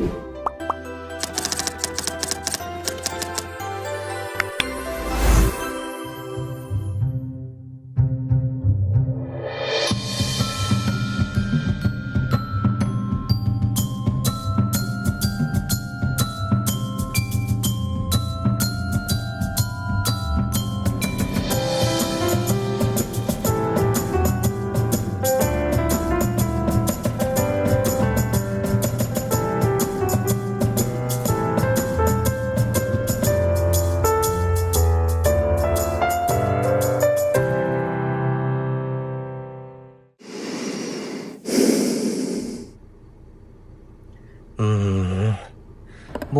Hmm.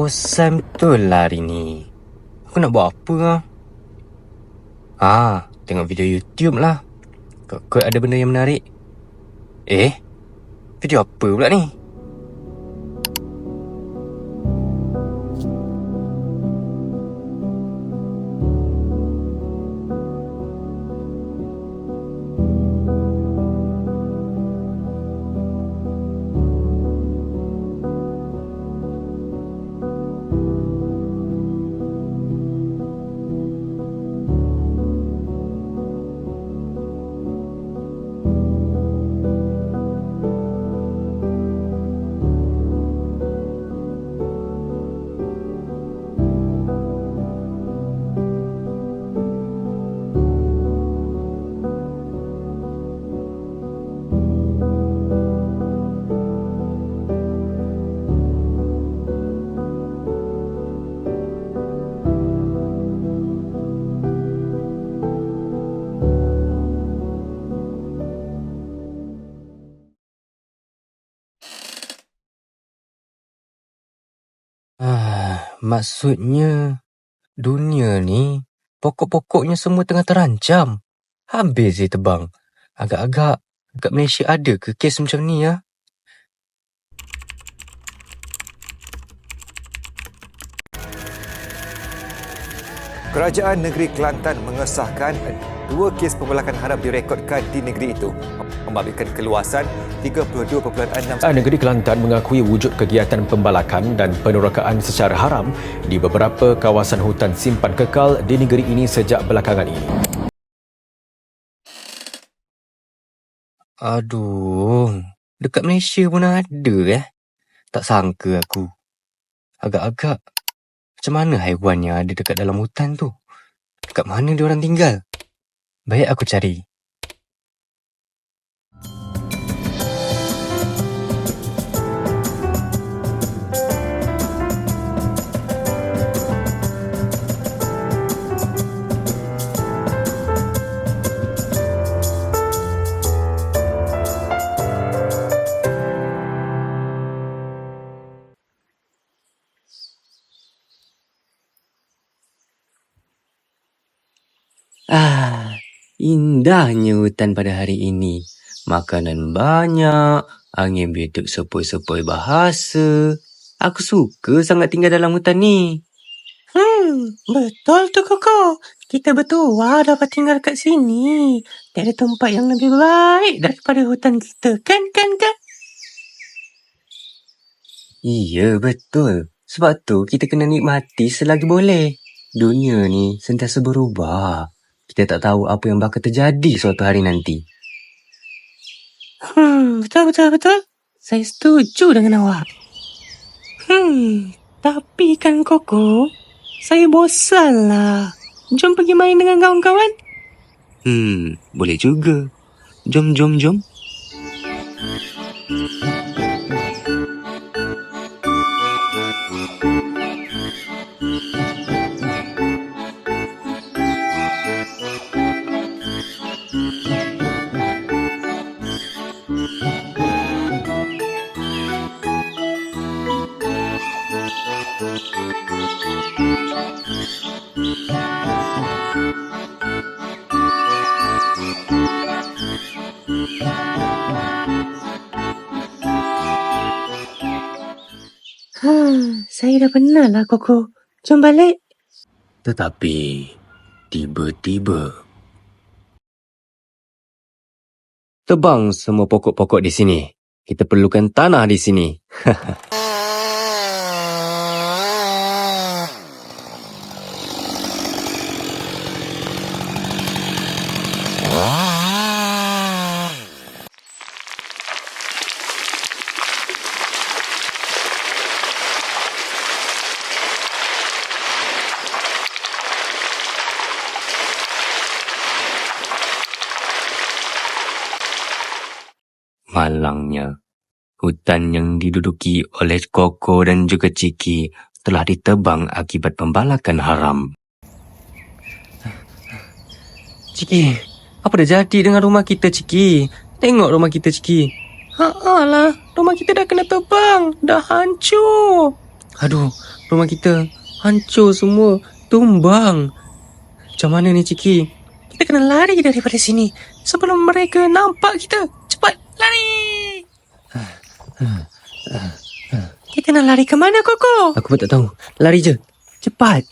Bosan betul lah hari ni. Aku nak buat apa lah? Ah, tengok video YouTube lah. Kot-kot ada benda yang menarik. Eh? Video apa pula ni? Maksudnya dunia ni pokok-pokoknya semua tengah terancam. Habis je tebang. Agak-agak kat Malaysia ada ke kes macam ni ya? Kerajaan Negeri Kelantan mengesahkan dua kes pembelakan haram direkodkan di negeri itu membabitkan keluasan 32.6 Ah, Negeri Kelantan mengakui wujud kegiatan pembalakan dan penerokaan secara haram di beberapa kawasan hutan simpan kekal di negeri ini sejak belakangan ini. Aduh, dekat Malaysia pun ada eh. Tak sangka aku. Agak-agak macam mana haiwan yang ada dekat dalam hutan tu? Dekat mana dia orang tinggal? Baik aku cari. Indahnya hutan pada hari ini. Makanan banyak, angin betuk sepoi-sepoi bahasa. Aku suka sangat tinggal dalam hutan ni. Hmm, betul tu Koko. Kita bertuah dapat tinggal kat sini. Tiada tempat yang lebih baik daripada hutan kita. Kan, kan, kan? Iya, betul. Sebab tu kita kena nikmati selagi boleh. Dunia ni sentiasa berubah. Kita tak tahu apa yang bakal terjadi suatu hari nanti. Hmm, betul, betul, betul. Saya setuju dengan awak. Hmm, tapi kan Koko, saya bosan lah. Jom pergi main dengan kawan-kawan. Hmm, boleh juga. Jom, jom, jom. Dah penat lah Koko. Jom balik. Tetapi, tiba-tiba... Tebang semua pokok-pokok di sini. Kita perlukan tanah di sini. Hutan yang diduduki oleh Koko dan juga Ciki telah ditebang akibat pembalakan haram. Ciki, apa dah jadi dengan rumah kita, Ciki? Tengok rumah kita, Ciki. Haa lah, rumah kita dah kena tebang. Dah hancur. Aduh, rumah kita hancur semua. Tumbang. Macam mana ni, Ciki? Kita kena lari daripada sini. Sebelum mereka nampak kita. Cepat, lari! Kita nak lari ke mana, Koko? Aku pun tak tahu. Lari je. Cepat.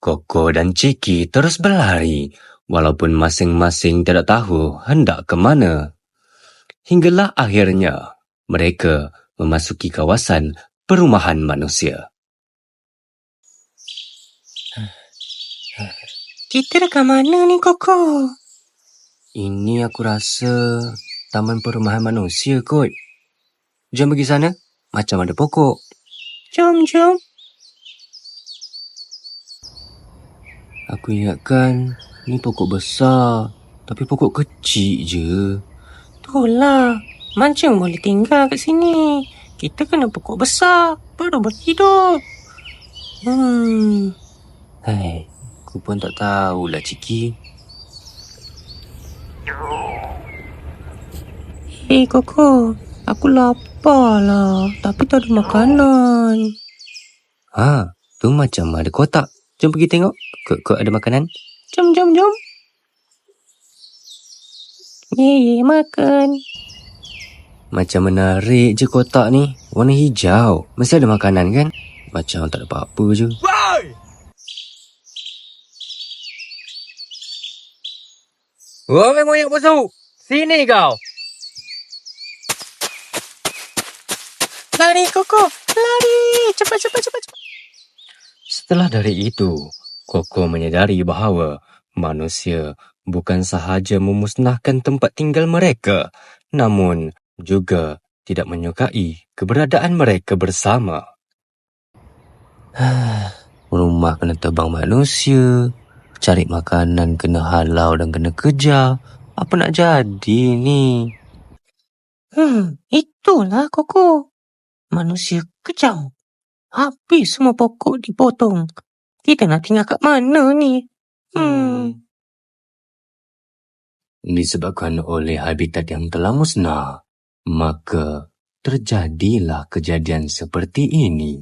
Koko dan Ciki terus berlari walaupun masing-masing tidak tahu hendak ke mana. Hinggalah akhirnya mereka memasuki kawasan perumahan manusia. Kita dah ke mana ni, Koko? Ini aku rasa taman perumahan manusia kot. Jom pergi sana. Macam ada pokok. Jom, jom. Aku ingatkan ni pokok besar. Tapi pokok kecil je. Itulah. Macam boleh tinggal kat sini. Kita kena pokok besar. Baru berhidup. Hmm. Hai, aku pun tak tahulah Ciki. Eh, Koko. Aku lapar lah. Tapi tak ada makanan. Ha, tu macam ada kotak. Jom pergi tengok. Kok, kok ada makanan? Jom, jom, jom. Ye, ye, makan. Macam menarik je kotak ni. Warna hijau. Mesti ada makanan kan? Macam tak ada apa-apa je. Wahai moyak busuk, sini kau. Lari, Koko. Lari. Cepat, cepat, cepat, cepat. Setelah dari itu, Koko menyadari bahawa manusia bukan sahaja memusnahkan tempat tinggal mereka, namun juga tidak menyukai keberadaan mereka bersama. Rumah kena tebang manusia, cari makanan kena halau dan kena kejar. Apa nak jadi ni? Hmm, itulah Koko. Manusia kejam. Habis semua pokok dipotong. Kita nak tinggal kat mana ni? Hmm. Disebabkan oleh habitat yang telah musnah, maka terjadilah kejadian seperti ini.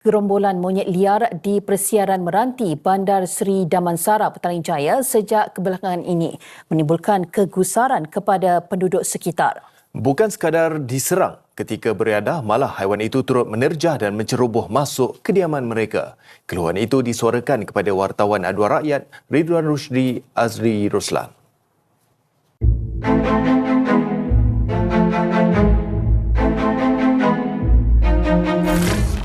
Gerombolan monyet liar di persiaran meranti Bandar Seri Damansara Petaling Jaya sejak kebelakangan ini menimbulkan kegusaran kepada penduduk sekitar. Bukan sekadar diserang ketika beriadah, malah haiwan itu turut menerjah dan menceroboh masuk kediaman mereka. Keluhan itu disuarakan kepada wartawan Aduan Rakyat Ridwan Rushdi Azri Ruslan.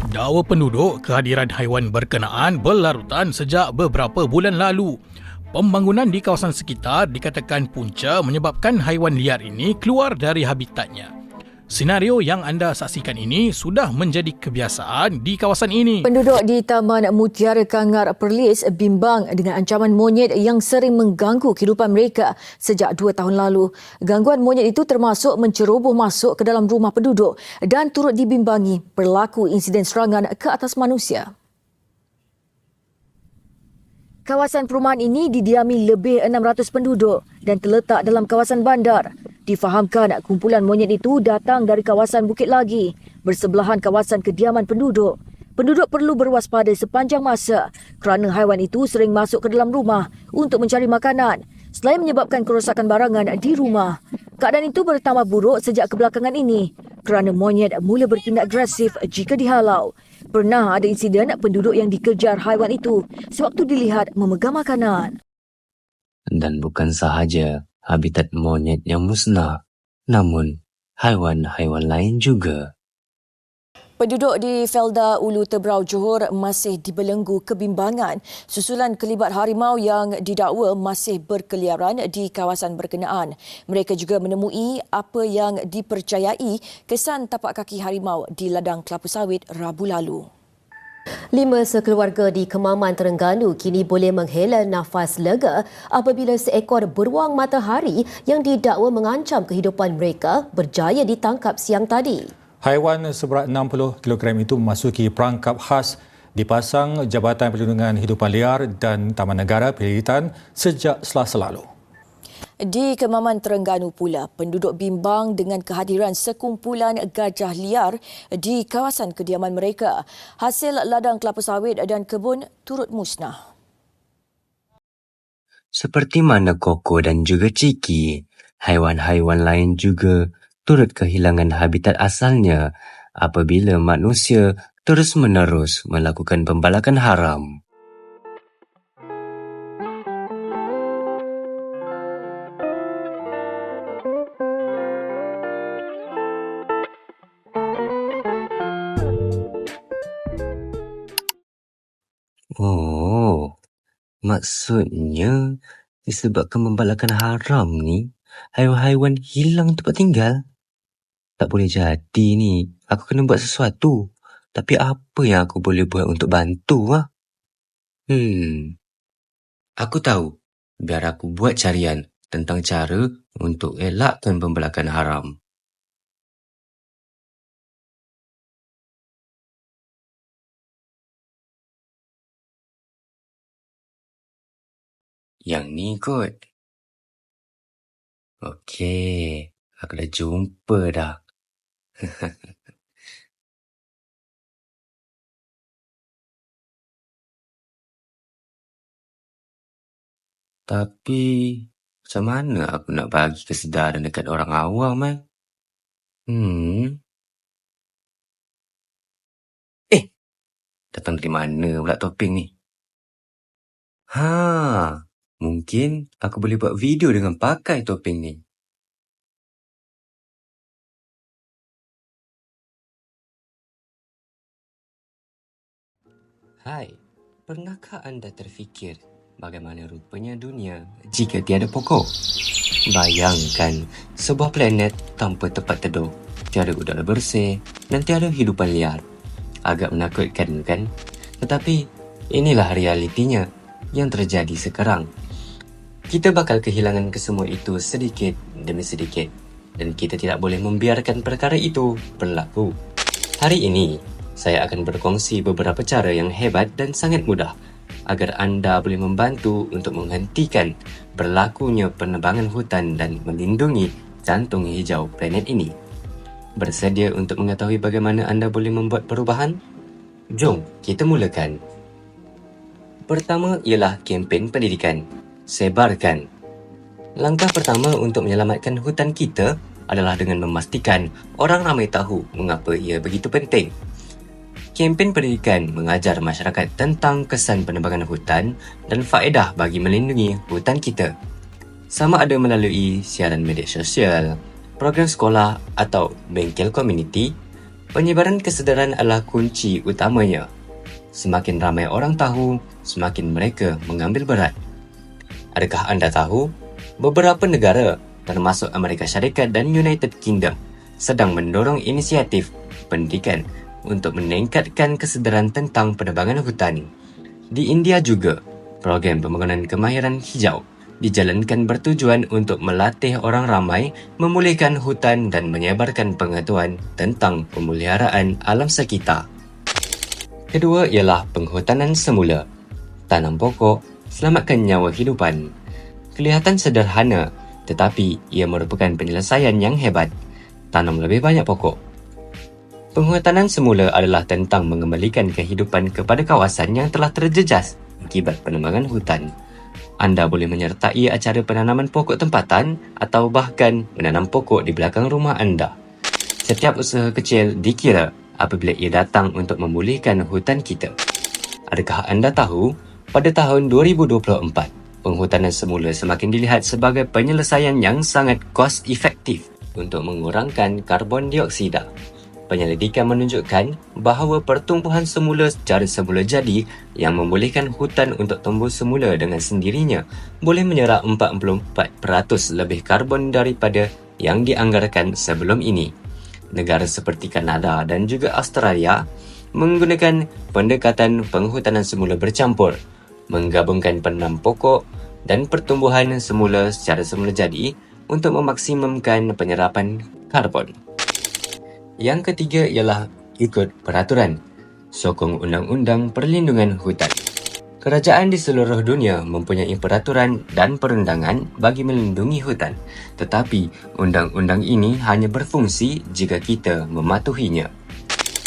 Dakwa penduduk kehadiran haiwan berkenaan berlarutan sejak beberapa bulan lalu. Pembangunan di kawasan sekitar dikatakan punca menyebabkan haiwan liar ini keluar dari habitatnya. Senario yang anda saksikan ini sudah menjadi kebiasaan di kawasan ini. Penduduk di Taman Mutiara Kangar Perlis bimbang dengan ancaman monyet yang sering mengganggu kehidupan mereka sejak dua tahun lalu. Gangguan monyet itu termasuk menceroboh masuk ke dalam rumah penduduk dan turut dibimbangi berlaku insiden serangan ke atas manusia. Kawasan perumahan ini didiami lebih 600 penduduk dan terletak dalam kawasan bandar. Difahamkan kumpulan monyet itu datang dari kawasan Bukit Lagi, bersebelahan kawasan kediaman penduduk. Penduduk perlu berwaspada sepanjang masa kerana haiwan itu sering masuk ke dalam rumah untuk mencari makanan selain menyebabkan kerosakan barangan di rumah. Keadaan itu bertambah buruk sejak kebelakangan ini kerana monyet mula bertindak agresif jika dihalau. Pernah ada insiden penduduk yang dikejar haiwan itu sewaktu dilihat memegang makanan. Dan bukan sahaja habitat monyet yang musnah, namun haiwan-haiwan lain juga. Penduduk di Felda Ulu Tebrau Johor masih dibelenggu kebimbangan susulan kelibat harimau yang didakwa masih berkeliaran di kawasan berkenaan. Mereka juga menemui apa yang dipercayai kesan tapak kaki harimau di ladang kelapa sawit Rabu lalu. Lima sekeluarga di Kemaman Terengganu kini boleh menghela nafas lega apabila seekor beruang matahari yang didakwa mengancam kehidupan mereka berjaya ditangkap siang tadi. Haiwan seberat 60 kg itu memasuki perangkap khas dipasang Jabatan Perlindungan Hidupan Liar dan Taman Negara Pilitan sejak selasa lalu. Di Kemaman Terengganu pula, penduduk bimbang dengan kehadiran sekumpulan gajah liar di kawasan kediaman mereka. Hasil ladang kelapa sawit dan kebun turut musnah. Seperti mana koko dan juga ciki, haiwan-haiwan lain juga turut kehilangan habitat asalnya apabila manusia terus-menerus melakukan pembalakan haram. Oh, maksudnya disebabkan pembalakan haram ni, haiwan-haiwan hilang tempat tinggal. Tak boleh jadi ni. Aku kena buat sesuatu. Tapi apa yang aku boleh buat untuk bantu ah? Hmm. Aku tahu. Biar aku buat carian tentang cara untuk elakkan pembalakan haram. Yang ni kot. Okey, aku dah jumpa dah. Tapi, macam mana aku nak bagi kesedaran dekat orang awam eh? Hmm. Eh, datang dari mana pula topeng ni? Ha, mungkin aku boleh buat video dengan pakai topeng ni. Hai, pernahkah anda terfikir bagaimana rupanya dunia jika tiada pokok? Bayangkan sebuah planet tanpa tempat teduh, tiada udara bersih dan tiada hidupan liar. Agak menakutkan kan? Tetapi inilah realitinya yang terjadi sekarang. Kita bakal kehilangan kesemua itu sedikit demi sedikit dan kita tidak boleh membiarkan perkara itu berlaku. Hari ini, saya akan berkongsi beberapa cara yang hebat dan sangat mudah agar anda boleh membantu untuk menghentikan berlakunya penebangan hutan dan melindungi jantung hijau planet ini. Bersedia untuk mengetahui bagaimana anda boleh membuat perubahan? Jom kita mulakan. Pertama ialah kempen pendidikan. Sebarkan. Langkah pertama untuk menyelamatkan hutan kita adalah dengan memastikan orang ramai tahu mengapa ia begitu penting. Kempen pendidikan mengajar masyarakat tentang kesan penebangan hutan dan faedah bagi melindungi hutan kita. Sama ada melalui siaran media sosial, program sekolah atau bengkel komuniti, penyebaran kesedaran adalah kunci utamanya. Semakin ramai orang tahu, semakin mereka mengambil berat. Adakah anda tahu, beberapa negara termasuk Amerika Syarikat dan United Kingdom sedang mendorong inisiatif pendidikan untuk meningkatkan kesedaran tentang penebangan hutan. Di India juga, program pembangunan kemahiran hijau dijalankan bertujuan untuk melatih orang ramai memulihkan hutan dan menyebarkan pengetahuan tentang pemeliharaan alam sekitar. Kedua ialah penghutanan semula. Tanam pokok, selamatkan nyawa hidupan. Kelihatan sederhana, tetapi ia merupakan penyelesaian yang hebat. Tanam lebih banyak pokok, Penghutanan semula adalah tentang mengembalikan kehidupan kepada kawasan yang telah terjejas akibat penebangan hutan. Anda boleh menyertai acara penanaman pokok tempatan atau bahkan menanam pokok di belakang rumah anda. Setiap usaha kecil dikira apabila ia datang untuk memulihkan hutan kita. Adakah anda tahu, pada tahun 2024, penghutanan semula semakin dilihat sebagai penyelesaian yang sangat kos efektif untuk mengurangkan karbon dioksida. Penyelidikan menunjukkan bahawa pertumbuhan semula secara semula jadi yang membolehkan hutan untuk tumbuh semula dengan sendirinya boleh menyerap 44% lebih karbon daripada yang dianggarkan sebelum ini. Negara seperti Kanada dan juga Australia menggunakan pendekatan penghutanan semula bercampur, menggabungkan penanam pokok dan pertumbuhan semula secara semula jadi untuk memaksimumkan penyerapan karbon. Yang ketiga ialah ikut peraturan, sokong undang-undang perlindungan hutan. Kerajaan di seluruh dunia mempunyai peraturan dan perundangan bagi melindungi hutan. Tetapi, undang-undang ini hanya berfungsi jika kita mematuhinya.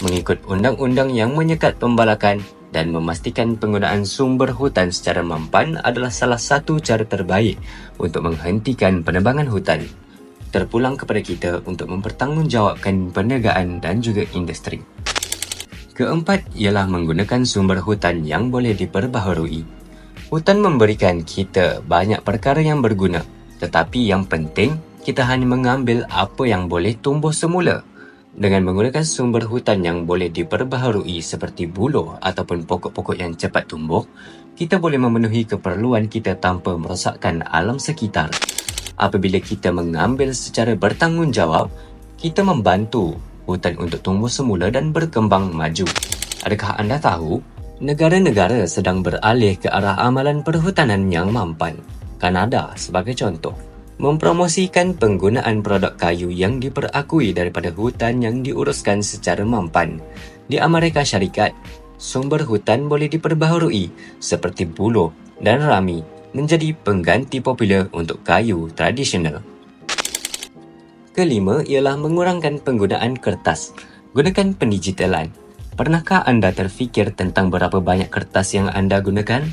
Mengikut undang-undang yang menyekat pembalakan dan memastikan penggunaan sumber hutan secara mampan adalah salah satu cara terbaik untuk menghentikan penebangan hutan. Terpulang kepada kita untuk mempertanggungjawabkan perniagaan dan juga industri. Keempat ialah menggunakan sumber hutan yang boleh diperbaharui. Hutan memberikan kita banyak perkara yang berguna, tetapi yang penting kita hanya mengambil apa yang boleh tumbuh semula. Dengan menggunakan sumber hutan yang boleh diperbaharui seperti buluh ataupun pokok-pokok yang cepat tumbuh, kita boleh memenuhi keperluan kita tanpa merosakkan alam sekitar. Apabila kita mengambil secara bertanggungjawab, kita membantu hutan untuk tumbuh semula dan berkembang maju. Adakah anda tahu, negara-negara sedang beralih ke arah amalan perhutanan yang mampan. Kanada sebagai contoh, mempromosikan penggunaan produk kayu yang diperakui daripada hutan yang diuruskan secara mampan. Di Amerika Syarikat, sumber hutan boleh diperbaharui seperti buluh dan rami menjadi pengganti popular untuk kayu tradisional. Kelima ialah mengurangkan penggunaan kertas. Gunakan pendigitalan. Pernahkah anda terfikir tentang berapa banyak kertas yang anda gunakan?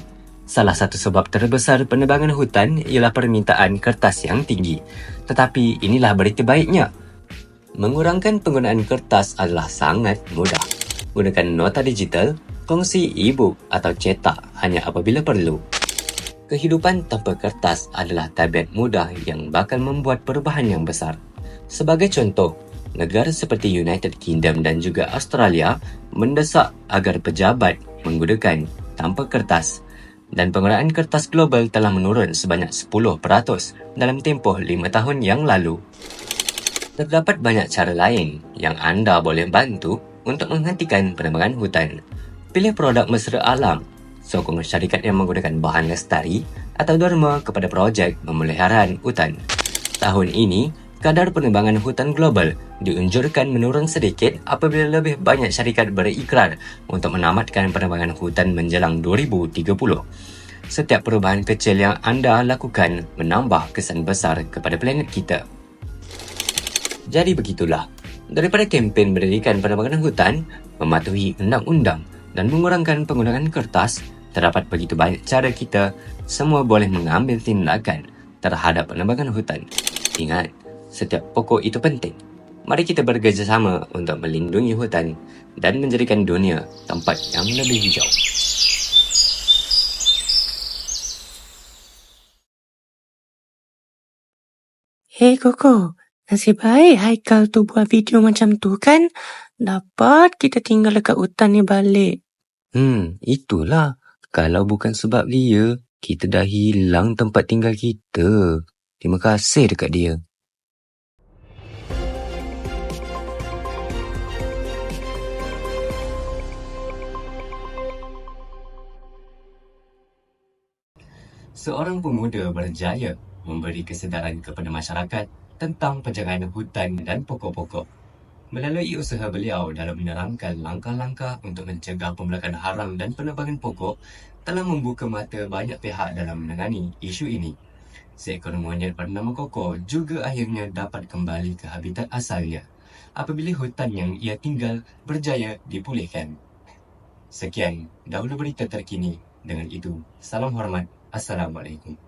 Salah satu sebab terbesar penebangan hutan ialah permintaan kertas yang tinggi. Tetapi inilah berita baiknya. Mengurangkan penggunaan kertas adalah sangat mudah. Gunakan nota digital, kongsi e-book atau cetak hanya apabila perlu. Kehidupan tanpa kertas adalah tabiat mudah yang bakal membuat perubahan yang besar. Sebagai contoh, negara seperti United Kingdom dan juga Australia mendesak agar pejabat menggunakan tanpa kertas dan penggunaan kertas global telah menurun sebanyak 10% dalam tempoh 5 tahun yang lalu. Terdapat banyak cara lain yang anda boleh bantu untuk menghentikan penebangan hutan. Pilih produk mesra alam, sokong syarikat yang menggunakan bahan lestari atau derma kepada projek pemeliharaan hutan. Tahun ini, kadar penebangan hutan global diunjurkan menurun sedikit apabila lebih banyak syarikat berikrar untuk menamatkan penebangan hutan menjelang 2030. Setiap perubahan kecil yang anda lakukan menambah kesan besar kepada planet kita. Jadi begitulah, daripada kempen mendirikan penebangan hutan, mematuhi undang-undang dan mengurangkan penggunaan kertas, terdapat begitu banyak cara kita semua boleh mengambil tindakan terhadap penebangan hutan. Ingat, setiap pokok itu penting. Mari kita bekerjasama untuk melindungi hutan dan menjadikan dunia tempat yang lebih hijau. Hei Koko, nasib baik Haikal tu buat video macam tu kan? Dapat kita tinggal dekat hutan ni balik. Hmm, itulah. Kalau bukan sebab dia, kita dah hilang tempat tinggal kita. Terima kasih dekat dia. Seorang pemuda berjaya memberi kesedaran kepada masyarakat tentang penjagaan hutan dan pokok-pokok. Melalui usaha beliau dalam menerangkan langkah-langkah untuk mencegah pembelakan haram dan penebangan pokok telah membuka mata banyak pihak dalam menangani isu ini. Seekor monyet bernama Koko juga akhirnya dapat kembali ke habitat asalnya apabila hutan yang ia tinggal berjaya dipulihkan. Sekian dahulu berita terkini. Dengan itu, salam hormat. Assalamualaikum.